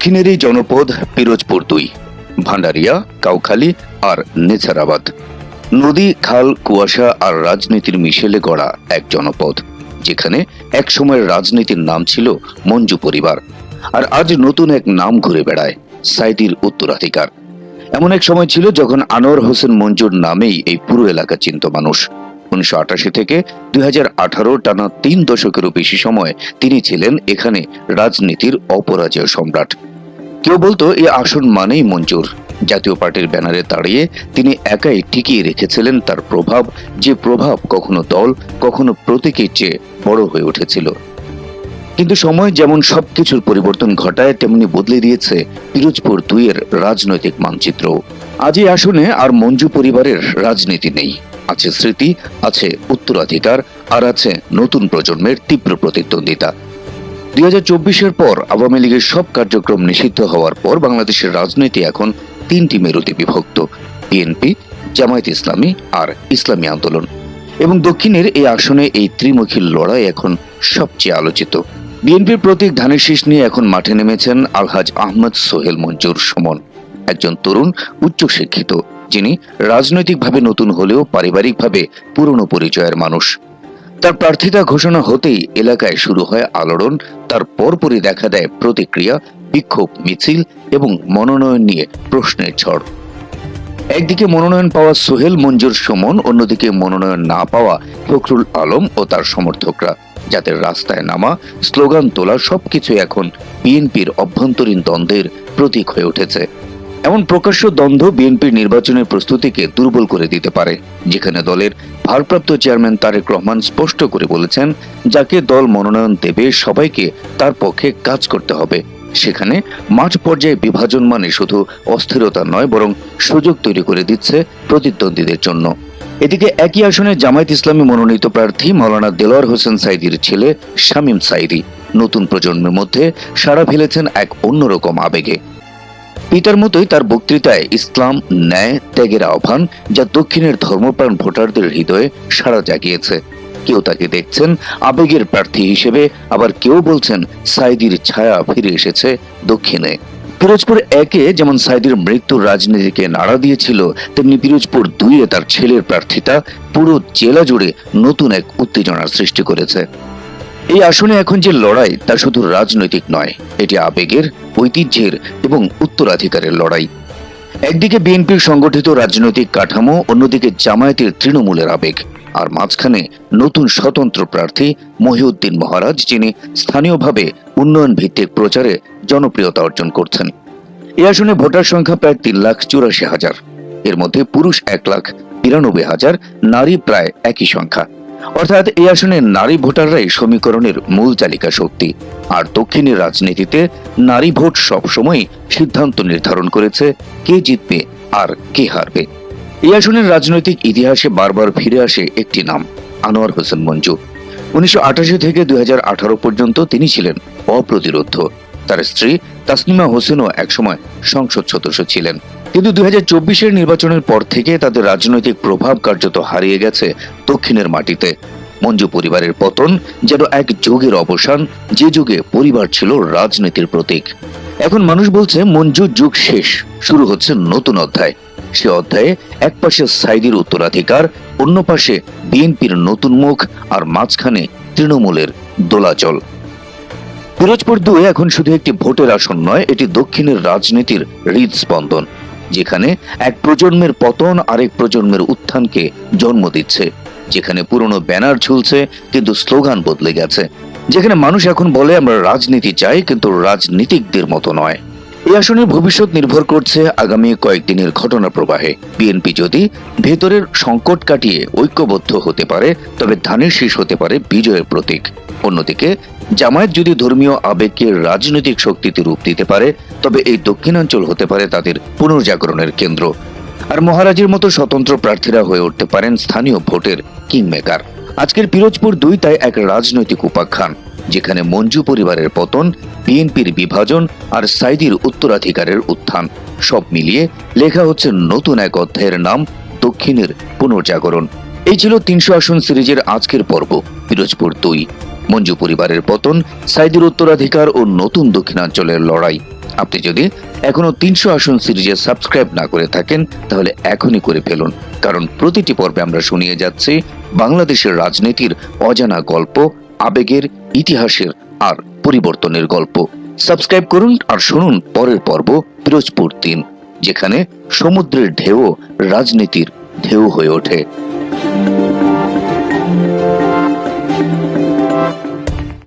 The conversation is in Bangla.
দক্ষিণেরই জনপদ পিরোজপুর দুই ভান্ডারিয়া কাউখালী আর নেছারাবাদ। নদী, খাল, কুয়াশা আর রাজনীতির মিশেলে গড়া এক জনপদ, যেখানে এক সময়ের রাজনীতির নাম ছিল মঞ্জু পরিবার, আর আজ নতুন এক নাম ঘুরে বেড়ায় সাইদির উত্তরাধিকার। এমন এক সময় ছিল যখন আনোয়ার হোসেন মঞ্জুর নামেই এই পুরো এলাকা চিন্ত মানুষ। উনিশশো আটাশি থেকে দুই হাজার আঠারো টানা তিন দশকেরও বেশি সময় তিনি ছিলেন এখানে রাজনীতির অপরাজয় সম্রাট। কেউ বলতো এই আসন মানেই মঞ্জুর। জাতীয় পার্টির ব্যানারে দাঁড়িয়ে তিনি একাই টিকিয়ে রেখেছিলেন তার প্রভাব, যে প্রভাব কখনো দল, কখনো প্রতীকের চেয়ে বড় হয়ে উঠেছিল। কিন্তু সময় যেমন সবকিছুর পরিবর্তন ঘটায়, তেমনি বদলে দিয়েছে পিরোজপুর দুইয়ের রাজনৈতিক মানচিত্র। আজ এই আসনে আর মঞ্জু পরিবারের রাজনীতি নেই। আছে স্মৃতি, আছে উত্তরাধিকার, আর আছে নতুন প্রজন্মের তীব্র প্রতিদ্বন্দ্বিতা। দুই হাজার চব্বিশের পর আওয়ামী লীগের সব কার্যক্রম নিষিদ্ধ হওয়ার পর বাংলাদেশের রাজনীতি এখন তিনটি মেরুতে বিভক্ত, বিএনপি, জামায়াত ইসলামী আর ইসলামী আন্দোলন। এবং দক্ষিণের এই আসনে এই ত্রিমুখী লড়াই এখন সবচেয়ে আলোচিত। বিএনপির প্রতীক ধানের শীষ নিয়ে এখন মাঠে নেমেছেন আলহাজ আহমদ সোহেল মঞ্জুর সুমন, একজন তরুণ উচ্চশিক্ষিত, যিনি রাজনৈতিকভাবে নতুন হলেও পারিবারিকভাবে পুরনো পরিচয়ের মানুষ। তার প্রার্থিতা ঘোষণা হতেই এলাকায় শুরু হয় আলোড়ন। তার পরপরই দেখা দেয় প্রতিক্রিয়া, বিক্ষোভ, মিছিল এবং মনোনয়ন নিয়ে প্রশ্নের ঝড়। একদিকে মনোনয়ন পাওয়া সোহেল মঞ্জুর সুমন, অন্যদিকে মনোনয়ন না পাওয়া ফখরুল আলম ও তার সমর্থকরা। যাদের রাস্তায় নামা, স্লোগান তোলা সবকিছু এখন বিএনপির অভ্যন্তরীণ দ্বন্দ্বের প্রতীক হয়ে উঠেছে। এমন প্রকাশ্য দ্বন্দ্ব বিএনপির নির্বাচনের প্রস্তুতিকে দুর্বল করে দিতে পারে, যেখানে দলের ভারপ্রাপ্ত চেয়ারম্যান তারেক রহমান স্পষ্ট করে বলেছেন, যাকে দল মনোনয়ন দেবে, সবাইকে তার পক্ষে কাজ করতে হবে। সেখানে মাঠ পর্যায়ে বিভাজন মানে শুধু অস্থিরতা নয়, বরং সুযোগ তৈরি করে দিচ্ছে প্রতিদ্বন্দ্বীদের জন্য। এদিকে একই আসনে জামায়াত ইসলামী মনোনীত প্রার্থী মাওলানা দেলোয়ার হোসেন সাইদির ছেলে শামীম সাইদি নতুন প্রজন্মের মধ্যে সাড়া ফেলেছেন এক অন্যরকম আবেগে। পিতার মতোই তার বক্তৃতায় ইসলাম, ন্যায়, ত্যাগের আহ্বান যা দক্ষিণের ধর্মপ্রাণ ভোটারদের হৃদয়ে সাড়া জাগিয়েছে। কেউ তাকে দেখছেন আবেগের প্রার্থী হিসেবে, আবার কেউ বলছেন সাইদির ছায়া ফিরে এসেছে দক্ষিণে। পিরোজপুর একে যেমন সাইদির মৃত্যুর রাজনীতিকে নাড়া দিয়েছিল, তেমনি পিরোজপুর দুইয়ে তার ছেলের প্রার্থিতা পুরো জেলা জুড়ে নতুন এক উত্তেজনার সৃষ্টি করেছে। এই আসনে এখন যে লড়াই, তা শুধু রাজনৈতিক নয়, এটি আবেগের, ঐতিহ্যের এবং উত্তরাধিকারের লড়াই। একদিকে বিএনপির সংগঠিত রাজনৈতিক কাঠামো, অন্যদিকে জামায়াতের তৃণমূলের আবেগ, আর মাঝখানে নতুন স্বতন্ত্র প্রার্থী মহিউদ্দিন মহারাজ, যিনি স্থানীয়ভাবে উন্নয়ন ভিত্তিক প্রচারে জনপ্রিয়তা অর্জন করছেন। এই আসনে ভোটার সংখ্যা প্রায় তিন লাখ চুরাশি হাজার। এর মধ্যে পুরুষ এক লাখ বিরানব্বই হাজার, নারী প্রায় একই সংখ্যা। অর্থাৎ এই আসনে নারী ভোটাররাই সমীকরণের মূল চালিকা শক্তি। আর দক্ষিণের রাজনীতিতে নারী ভোট সবসময় সিদ্ধান্ত নির্ধারণ করেছে কে জিতবে আর কে হারবে। এই আসনের রাজনৈতিক ইতিহাসে বারবার ফিরে আসে একটি নাম, আনোয়ার হোসেন মঞ্জু। উনিশশো থেকে দুই হাজার আঠারো পর্যন্ত তিনি ছিলেন অপ্রতিরোধ তার স্ত্রী তাসনিমা হোসেনও একসময় সংসদ সদস্য ছিলেন। কিন্তু দুই হাজার চব্বিশের নির্বাচনের পর থেকে তাদের রাজনৈতিক প্রভাব কার্যত হারিয়ে গেছে দক্ষিণের মাটিতে। মঞ্জু পরিবারের পতন যেন এক যুগের অবসান, যে যুগে পরিবার ছিল রাজনীতির প্রতীক। এখন মানুষ বলছে, মঞ্জু যুগ শেষ, শুরু হচ্ছে নতুন অধ্যায়। সে অধ্যায়ে এক পাশে সাইদির উত্তরাধিকার, অন্য পাশে বিএনপির নতুন মুখ, আর মাঝখানে তৃণমূলের দোলাচল। পিরোজপুর দুই এখন শুধু একটি ভোটের আসন নয়, এটি দক্ষিণের রাজনীতির হৃদস্পন্দন, যেখানে এক প্রজন্মের পতন আরেক প্রজন্মের উত্থানকে জন্ম দিচ্ছে। যেখানে পুরনো ব্যানার ঝুলছে, কিন্তু স্লোগান বদলে গেছে। যেখানে মানুষ এখন বলে, আমরা রাজনীতি চাই, কিন্তু রাজনীতিকদের মতো নয়। এই আসনের ভবিষ্যৎ নির্ভর করছে আগামী কয়েকদিনের ঘটনা প্রবাহে। বিএনপি যদি ভেতরের সংকট কাটিয়ে ঐক্যবদ্ধ হতে পারে, তবে ধানের শীষ হতে পারে বিজয়ের প্রতীক। অন্যদিকে, জামায়াত যদি ধর্মীয় আবেগকে রাজনৈতিক শক্তিতে রূপ দিতে পারে, তবে এই দক্ষিণাঞ্চল হতে পারে তাদের পুনর্জাগরণের কেন্দ্র। আর মহারাজের মতো স্বতন্ত্র প্রার্থীরা হয়ে উঠতে পারেন স্থানীয় ভোটের কিংমেকার। আজকের পিরোজপুর দুই তাই এক রাজনৈতিক উপাখ্যান, যেখানে মঞ্জু পরিবারের পতন, বিএনপির বিভাজন আর সাইদির উত্তরাধিকারের উত্থান। সব মিলিয়ে লেখা হচ্ছে নতুন এক অধ্যায়ের নাম, দক্ষিণের পুনর্জাগরণ। এই ছিল তিনশো আসন সিরিজের আজকের পর্ব, পিরোজপুর দুই। মঞ্জু পরিবারের পতন, সাইদির উত্তরাধিকার ও নতুন দক্ষিণাঞ্চলের লড়াই। আপনি যদি এখনও তিনশো আসন সিরিজে সাবস্ক্রাইব না করে থাকেন, তাহলে এখনই করে ফেলুন। কারণ প্রতিটি পর্বে আমরা শুনিয়ে যাচ্ছি বাংলাদেশের রাজনীতির অজানা গল্প, আবেগের, ইতিহাসের আর পরিবর্তনের গল্প। সাবস্ক্রাইব করুন আর শুনুন পরের পর্ব পিরোজপুর তিন, যেখানে সমুদ্রের ঢেউ রাজনীতির ঢেউ হয়ে ওঠে।